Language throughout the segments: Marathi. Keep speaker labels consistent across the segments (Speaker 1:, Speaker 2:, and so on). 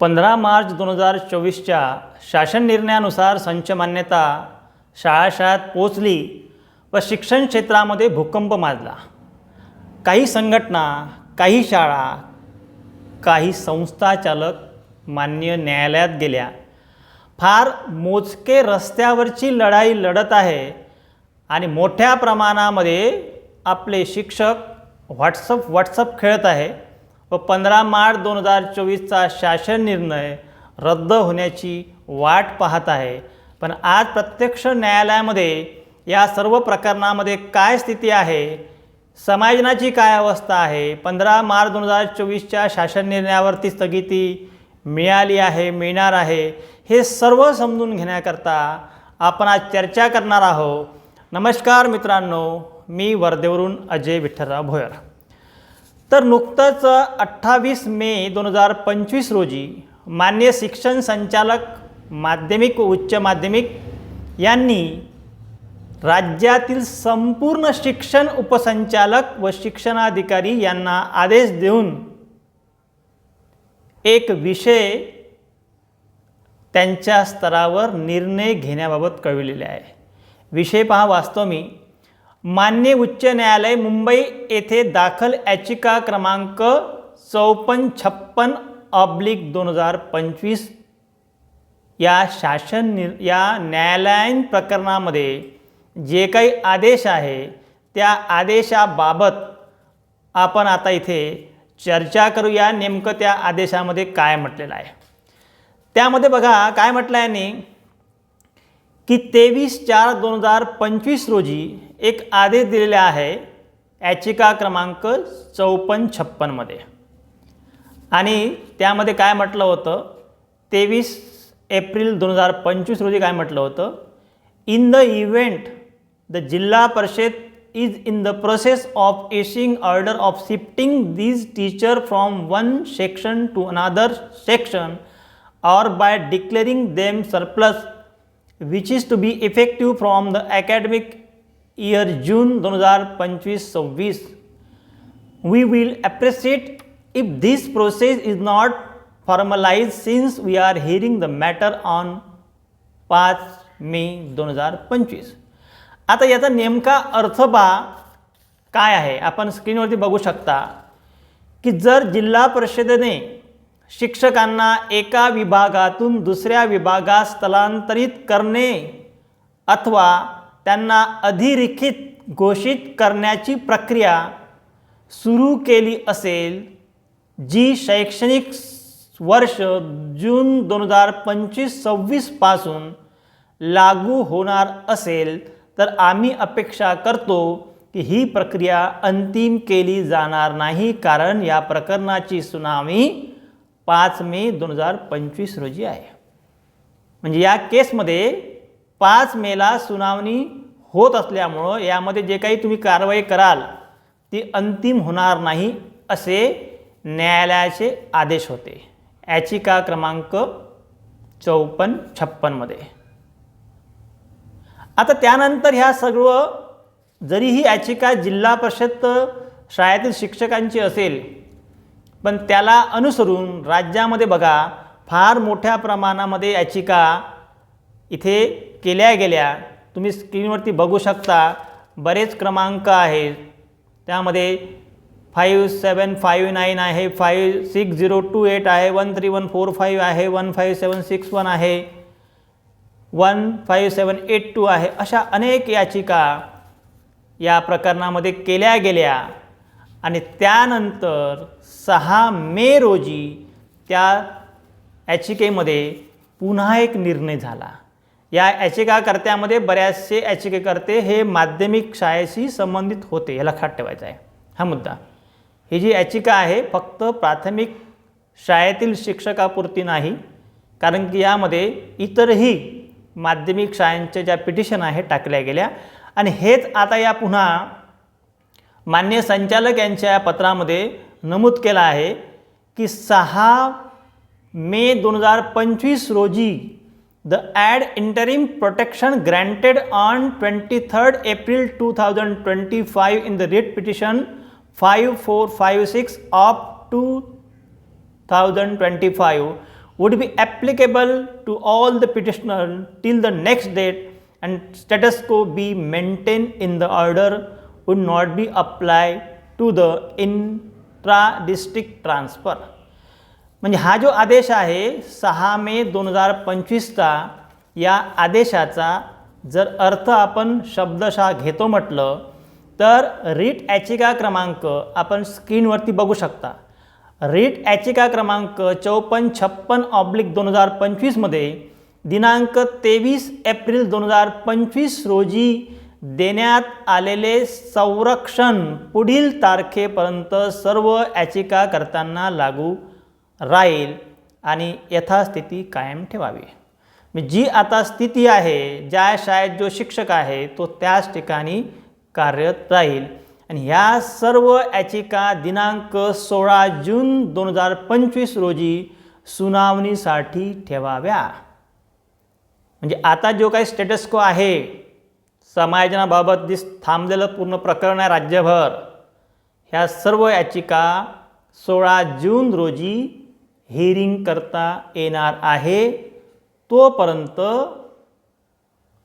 Speaker 1: पंधरा मार्च दोन हजार चोवीसच्या शासन निर्णयानुसार संच मान्यता शाळा शाळेत पोचली व शिक्षण क्षेत्रामध्ये भूकंप माजला. काही संघटना काही शाळा काही संस्था चालक मान्य न्यायालयात गेल्या. फार मोजके रस्त्यावरची लढाई लढत आहे आणि मोठ्या प्रमाणामध्ये आपले शिक्षक व्हॉट्सअप व्हॉट्सअप खेळत आहे. व पंधरा मार्च दोन हजार चोवीसचा शासन निर्णय रद्द होण्याची वाट पाहत आहे. पण आज प्रत्यक्ष न्यायालयामध्ये या सर्व प्रकरणामध्ये काय स्थिती आहे? समायोजनाची काय अवस्था आहे? पंधरा मार्च दोन हजार चोवीसच्या शासन निर्णयावरती स्थगिती मिळाली आहे मिळणार आहे हे सर्व समजून घेण्याकरता आपण आज चर्चा करणार आहोत. नमस्कार मित्रांनो मी वर्धेवरून अजय विठ्ठलराव भोयर. तर नुकतंच अठ्ठावीस मे दोन हजार पंचवीस रोजी मान्य शिक्षण संचालक माध्यमिक व उच्च माध्यमिक यांनी राज्यातील संपूर्ण शिक्षण उपसंचालक व शिक्षणाधिकारी यांना आदेश देऊन एक विषय त्यांच्या स्तरावर निर्णय घेण्याबाबत कळविलेले आहे. विषय पहा वास्तव मी. मान्य उच्च न्यायालय मुंबई येथे दाखल याचिका क्रमांक चौपन्न छप्पन ऑब्लिक दोन हजार पंचवीस या शासन निर या न्यायालयीन प्रकरणामध्ये जे काही आदेश आहे त्या आदेशाबाबत आपण आता इथे चर्चा करूया. नेमकं त्या आदेशामध्ये काय म्हटलेलं आहे? त्यामध्ये बघा काय म्हटलं आहे यांनी? की तेवीस चार दोन हजार पंचवीस रोजी एक आदेश दिलेला आहे याचिका क्रमांक चौपन्न छप्पनमध्ये आणि त्यामध्ये काय म्हटलं होतं? तेवीस एप्रिल दोन हजार पंचवीस रोजी काय म्हटलं होतं? In the event the Zilla Parishad is in the process of issuing order of shifting these teacher from one section to another section or by declaring them surplus which is to be effective from the academic year June 2025-26 we will appreciate if this process is not formalized since we are hearing the matter on 5 May दोन हजार पंचवीस. आता याचा नेमका अर्थ पहा काय आहे? आपण स्क्रीनवरती बघू शकता की जर जिल्हा परिषदेने शिक्षकांना एका विभागातून दुसऱ्या विभागात स्थलांतरित करणे अथवा त्यांना अधिरेखित घोषित करण्याची प्रक्रिया सुरू केली असेल जी शैक्षणिक वर्ष जून दोन हजार पंचवीस सव्वीसपासून लागू होणार असेल. तर आम्ही अपेक्षा करतो की ही प्रक्रिया अंतिम केली जाणार नाही कारण या प्रकरणाची सुनावणी पाच मे दोन हजार पंचवीस रोजी आहे. म्हणजे या केसमध्ये पाच मेला सुनावणी होत असल्यामुळं यामध्ये जे काही तुम्ही कारवाई कराल ती अंतिम होणार नाही असे न्यायालयाचे आदेश होते. याचिका क्रमांक चौपन्न छप्पनमध्ये आता त्यानंतर ह्या सर्व जरी ही याचिका जिल्हा परिषद शाळेतील शिक्षकांची असेल पण त्याला अनुसरून राज्यामध्ये बघा फार मोठ्या प्रमाणामध्ये याचिका इथे केल्या गेल्या तुम्ही स्क्रीनवरती बघू शकता बरेच क्रमांक आहेत. त्यामध्ये फाईव्ह सेवन फाईव्ह नाईन आहे five six zero two eight आहे one three one four five आहे one five seven six one आहे one five seven eight two आहे. अशा अनेक याचिका या प्रकरणामध्ये केल्या गेल्या आणि त्यानंतर सहा मे रोजी त्या याचिकेमध्ये पुन्हा एक निर्णय झाला. या याचिकाकर्त्यामध्ये बऱ्याचसे याचिकाकर्ते हे माध्यमिक शाळेशी संबंधित होते हे लक्षात ठेवायचं आहे. हा मुद्दा. ही जी याचिका आहे फक्त प्राथमिक शाळेतील शिक्षकापुरती नाही कारण की यामध्ये इतरही माध्यमिक शाळांच्या ज्या पिटिशन आहेत टाकल्या गेल्या. आणि हेच आता या पुन्हा मान्य संचालक यांच्या या पत्रामध्ये नमूद केलं आहे की सहा मे दोन हजार पंचवीस रोजी the ad interim protection granted on 23rd April 2025 in the writ petition 5456 of 2025 would be applicable to all the petitioners till the next date and status quo be maintained in the order would not be applied to the intra-district transfer. म्हणजे हा जो आदेश आहे सहा मे दोन हजार पंचवीसचा या आदेशाचा जर अर्थ आपण शब्दशः घेतो म्हटलं तर रीट याचिका क्रमांक आपण स्क्रीनवरती बघू शकता. रीट याचिका क्रमांक चौपन्न छप्पन ऑब्लिक दोन हजार पंचवीसमध्ये दिनांक तेवीस एप्रिल दोन हजार पंचवीस रोजी देण्यात आलेले संरक्षण पुढील तारखेपर्यंत सर्व याचिकाकर्त्यांना लागू राहील आणि यथास्थिती कायम ठेवावी. जी आता स्थिती आहे ज्या शाळेत जो शिक्षक आहे तो त्याच ठिकाणी कार्यरत राहील. आणि ह्या सर्व याचिका दिनांक सोळा जून दोन हजार पंचवीस रोजी सुनावणीसाठी ठेवाव्या. म्हणजे आता जो काही स्टेटस को आहे समायोजनाबाबत जे थांबलेलं पूर्ण प्रकरण आहे राज्यभर ह्या सर्व याचिका सोळा जून रोजी हिअरिंग करता येणार आहे तोपर्यंत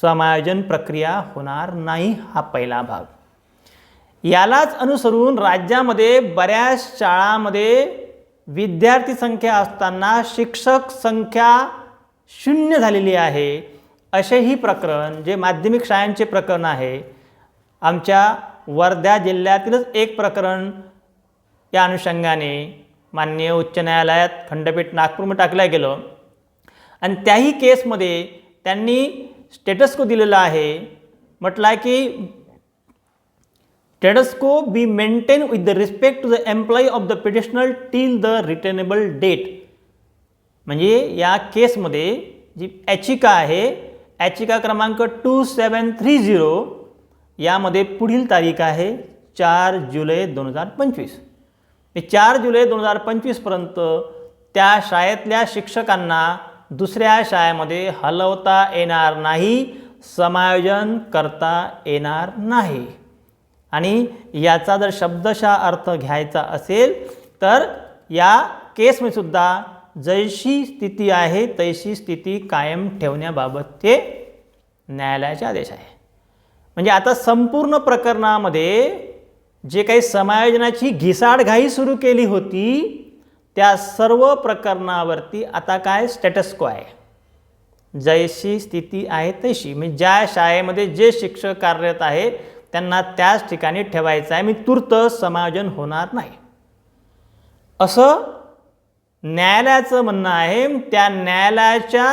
Speaker 1: समायोजन प्रक्रिया होणार नाही हा पहिला भाग. यालाच अनुसरून राज्यामध्ये बऱ्याच शाळांमध्ये विद्यार्थी संख्या असताना शिक्षक संख्या शून्य झालेली आहे. असेही प्रकरण जे माध्यमिक शाळांचे प्रकरण आहे आमच्या वर्धा जिल्ह्यातीलच एक प्रकरण या अनुषंगाने माननीय उच्च न्यायालयात खंडपीठ नागपूरमध्ये टाकलं गेलं. आणि त्याही केसमध्ये त्यांनी स्टेटस्को दिलेलं दिलेला आहे. म्हटलं आहे की status quo be maintain with the respect to the employee of the petitioner till the returnable date म्हणजे या केसमध्ये जी याचिका आहे याचिका क्रमांक टू सेवन थ्री झिरो यामध्ये पुढील तारीख आहे चार जुलै दोन हजार पंचवीस. ते चार जुलै दोन हजार पंचवीसपर्यंत त्या शाळेतल्या शिक्षकांना दुसऱ्या शाळेमध्ये हलवता येणार नाही समायोजन करता येणार नाही. आणि याचा जर शब्दशः अर्थ घ्यायचा असेल तर या केसमध्ये सुद्धा जशी स्थिती आहे तैशी स्थिती कायम ठेवण्याबाबत ते न्यायालयाचे आदेश आहे. म्हणजे आता संपूर्ण प्रकरणामध्ये जे काही समायोजनाची घिसाडघाई सुरू केली होती त्या सर्व प्रकरणावरती आता काय स्टेटस को आहे? जयशी स्थिती आहे तशी म्हणजे ज्या शाळेमध्ये जे शिक्षक कार्यरत आहे त्यांना त्याच ठिकाणी ठेवायचं आहे. मी तूर्त समायोजन होणार नाही. असं न्यायालयाचं म्हणणं आहे त्या न्यायालयाच्या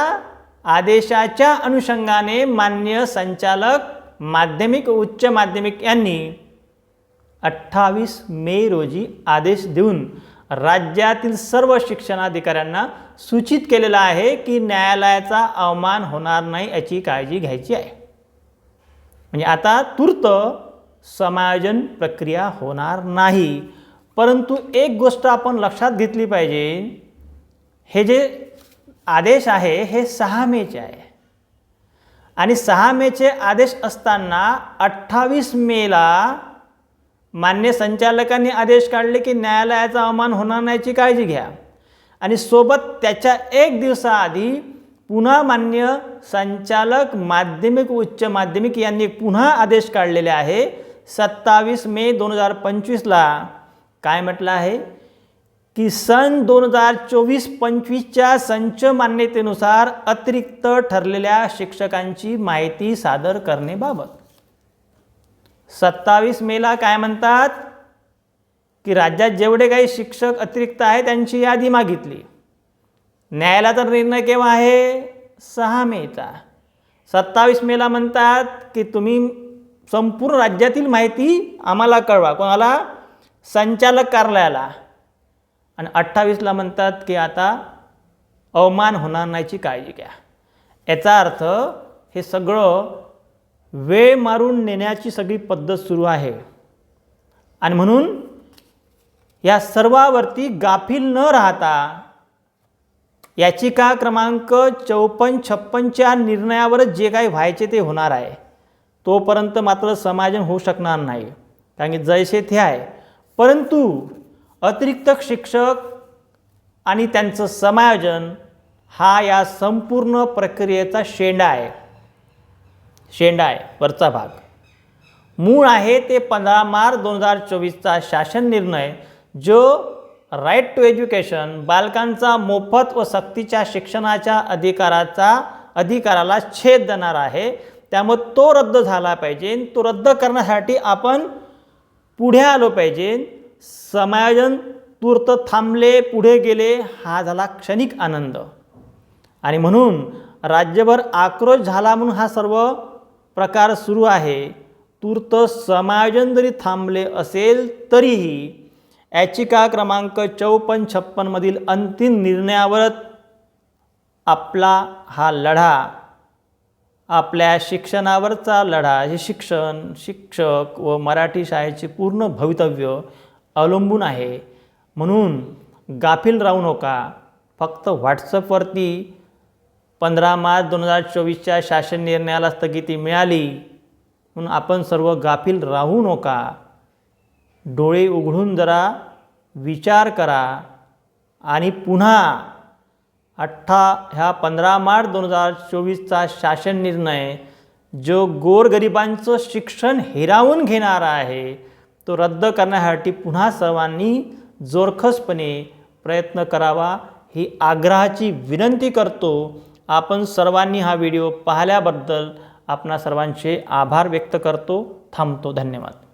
Speaker 1: आदेशाच्या अनुषंगाने मान्य संचालक माध्यमिक उच्च माध्यमिक यांनी अठ्ठावीस मे रोजी आदेश देऊन राज्यातील सर्व शिक्षणाधिकाऱ्यांना सूचित केलेलं आहे की न्यायालयाचा अवमान होणार नाही याची काळजी घ्यायची आहे. म्हणजे आता तूर्त समायोजन प्रक्रिया होणार नाही. परंतु एक गोष्ट आपण लक्षात घेतली पाहिजे. हे जे आदेश आहे हे सहा मेचे आहे. आणि सहा मेचे आदेश असताना अठ्ठावीस मेला मान्य संचालकांनी आदेश काढले की न्यायालयाचा अवमान होणार नाहीची काळजी घ्या. आणि सोबत त्याच्या एक दिवसाआधी पुन्हा मान्य संचालक माध्यमिक उच्च माध्यमिक यांनी पुन्हा आदेश काढलेले आहे सत्तावीस मे दोन हजार पंचवीसला काय म्हटलं आहे? की सन दोन हजार चोवीस पंचवीसच्या संच मान्यतेनुसार अतिरिक्त ठरलेल्या शिक्षकांची माहिती सादर करणेबाबत सत्तावीस मेला काय म्हणतात? की राज्यात जेवढे काही शिक्षक अतिरिक्त आहे त्यांची यादी मागितली. न्यायालयाचा निर्णय केव्हा आहे? सहा मेचा. सत्तावीस मेला म्हणतात की तुम्ही संपूर्ण राज्यातील माहिती आम्हाला कळवा. कोणाला? संचालक कार्यालयाला. आणि अठ्ठावीसला म्हणतात की आता अवमान होणार नाहीची काळजी घ्या. याचा अर्थ हे सगळं वेळ मारून नेण्याची सगळी पद्धत सुरू आहे. आणि म्हणून या सर्वावरती गाफील न राहता याचिका क्रमांक चौपन्न छप्पनच्या निर्णयावरच जे काही व्हायचे ते होणार आहे. तोपर्यंत मात्र समायोजन होऊ शकणार नाही. कारण की जैसे ते आहे परंतु अतिरिक्त शिक्षक आणि त्यांचं समायोजन हा या संपूर्ण प्रक्रियेचा शेंडा आहे. शेंडा आहे वरचा भाग. मूळ आहे ते पंधरा मार्च दोन हजार चोवीसचा शासन निर्णय जो राईट टू एज्युकेशन बालकांचा मोफत व सक्तीच्या शिक्षणाच्या अधिकाराचा अधिकाराला छेद देणार आहे. त्यामुळे तो रद्द झाला पाहिजे तो रद्द करण्यासाठी आपण पुढे आलो पाहिजे. समायोजन तूर्त थांबले पुढे गेले हा झाला क्षणिक आनंद. आणि म्हणून राज्यभर आक्रोश झाला म्हणून हा सर्व प्रकार सुरू आहे. तूर्त समायोजन जरी थांबले असेल तरीही याचिका क्रमांक चौपन्न छप्पनमधील अंतिम निर्णयावर आपला हा लढा आपल्या शिक्षणावरचा लढा हे शिक्षण शिक्षक व मराठी शाळेचे पूर्ण भवितव्य अवलंबून आहे. म्हणून गाफील राहू नका. फक्त व्हॉट्सअपवरती पंधरा मार्च दोन हजार चोवीसच्या शासन निर्णयाला स्थगिती मिळाली. म्हणून आपण सर्व गाफील राहू नका. डोळे उघडून जरा विचार करा आणि पुन्हा अठ्ठा ह्या पंधरा मार्च दोन हजार चोवीसचा शासन निर्णय जो गोरगरिबांचं शिक्षण हिरावून घेणारा आहे तो रद्द करण्यासाठी पुन्हा सर्वांनी जोरखसपणे प्रयत्न करावा ही आग्रहाची विनंती करतो. आपण सर्वांनी हा व्हिडिओ पाहिल्याबद्दल आपणा सर्वांचे आभार व्यक्त करतो. थांबतो. धन्यवाद.